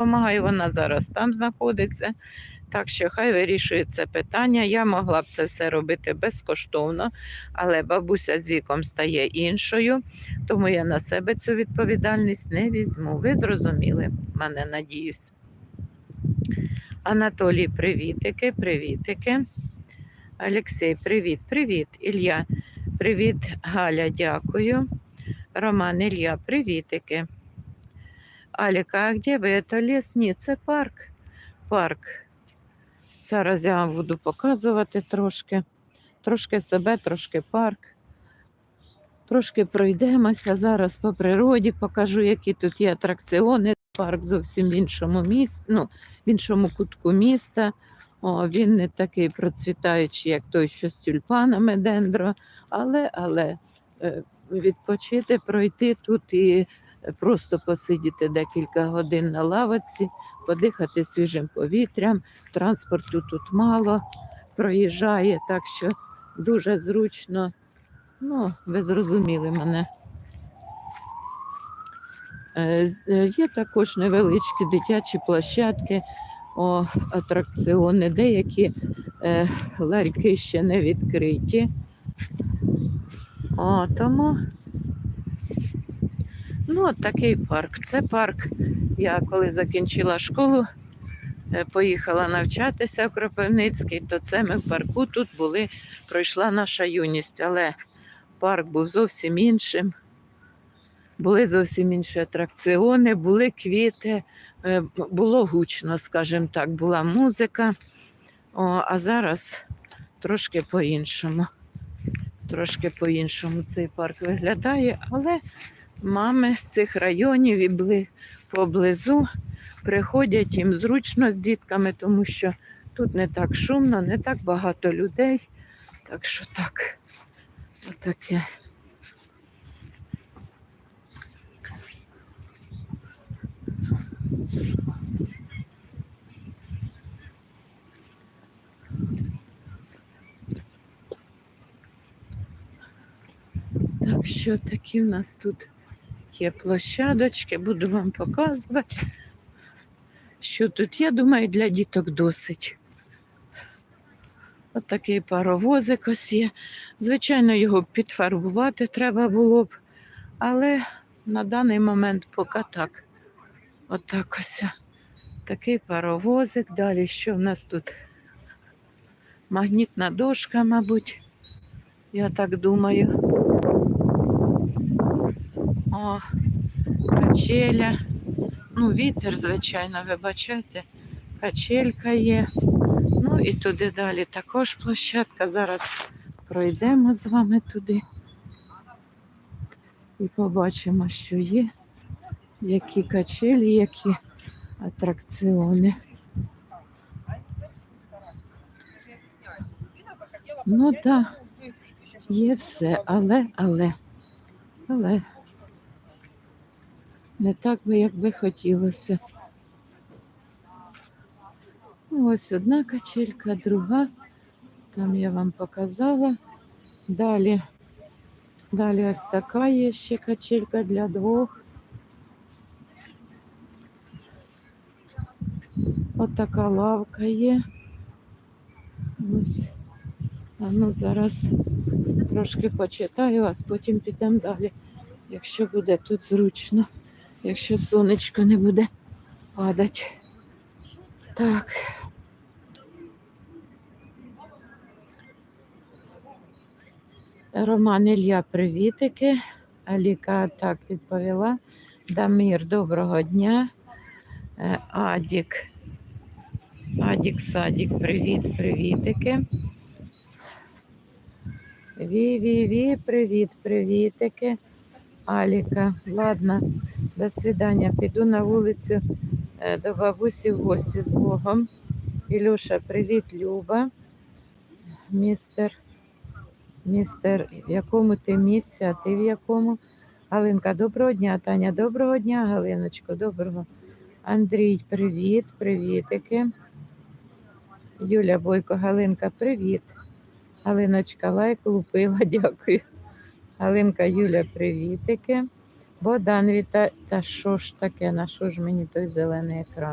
допомагаю, вона зараз там знаходиться. Так що хай вирішує це питання. Я могла б це все робити безкоштовно, але бабуся з віком стає іншою, тому я на себе цю відповідальність не візьму. Ви зрозуміли мене, надіюсь. Анатолій, привітики, привітики. Олексій, привіт, привіт. Ілля, привіт, Галя, дякую. Роман, Ілля, привітики. Аліка, а де ви? Це ліс? Ні, це парк. Парк. Зараз я вам буду показувати трошки. Трошки себе, трошки парк. Трошки пройдемося зараз по природі, покажу, які тут є атракціони. Парк зовсім в іншому місці, ну, в іншому кутку міста. О, він не такий процвітаючий, як той, що з тюльпанами дендро, але, але е, відпочити, пройти тут і просто посидіти декілька годин на лавочці, подихати свіжим повітрям. Транспорту тут мало проїжджає, так що дуже зручно. Ну, ви зрозуміли мене. Е, е, Є також невеличкі дитячі площадки, о, атракціони, деякі е, ларьки ще не відкриті. О, тому ну, от такий парк. Це парк. Я коли закінчила школу, е, поїхала навчатися в Кропивницький, то це ми в парку тут були, пройшла наша юність, але парк був зовсім іншим. Були зовсім інші атракціони, були квіти, е, було гучно, скажімо так, була музика. О, а зараз трошки по-іншому. Трошки по-іншому цей парк виглядає, але мами з цих районів і бли, поблизу приходять їм зручно з дітками, тому що тут не так шумно, не так багато людей. Так що так, отаке. Так що такі в нас тут є площадочки, буду вам показувати, що тут є, думаю, для діток досить. От такий паровозик ось є. Звичайно, його підфарбувати треба було б, але на даний момент поки так. Отак ось. Такий паровозик. Далі що в нас тут? Магнітна дошка, мабуть. Я так думаю. О, качеля. Ну, вітер, звичайно, вибачайте. Качелька є. Ну і туди далі також площадка. Зараз пройдемо з вами туди. І побачимо, що є, які качелі, які атракціони. Ну так, да, є все, але, але, але не так би, як би хотілося. Ось одна качелька, друга. Там я вам показала. Далі, далі ось така є ще качелька для двох. От така лавка є. Ось. А ну зараз трошки почитаю, а потім підемо далі, якщо буде тут зручно, якщо сонечко не буде падати. Так. Роман Ілля, привітики. Аліка так відповіла. Дамір, доброго дня. Е, Адік. Адік Садік, привіт, привітики. Ві-ві-ві, привіт, привітики. Аліка, ладно, до свидання. Піду на вулицю е, до бабусі в гості з Богом. Ілюша, привіт, Люба. Містер, містер, в якому ти місці, а ти в якому? Галинка, доброго дня, Таня, доброго дня, Галиночко, доброго. Андрій, привіт, привітики. Юля Бойко, Галинка, привіт. Галиночка, лайк лупила, дякую. Галинка, Юля, привітики. Богдан, віта... Та що ж таке? На що ж мені той зелений екран?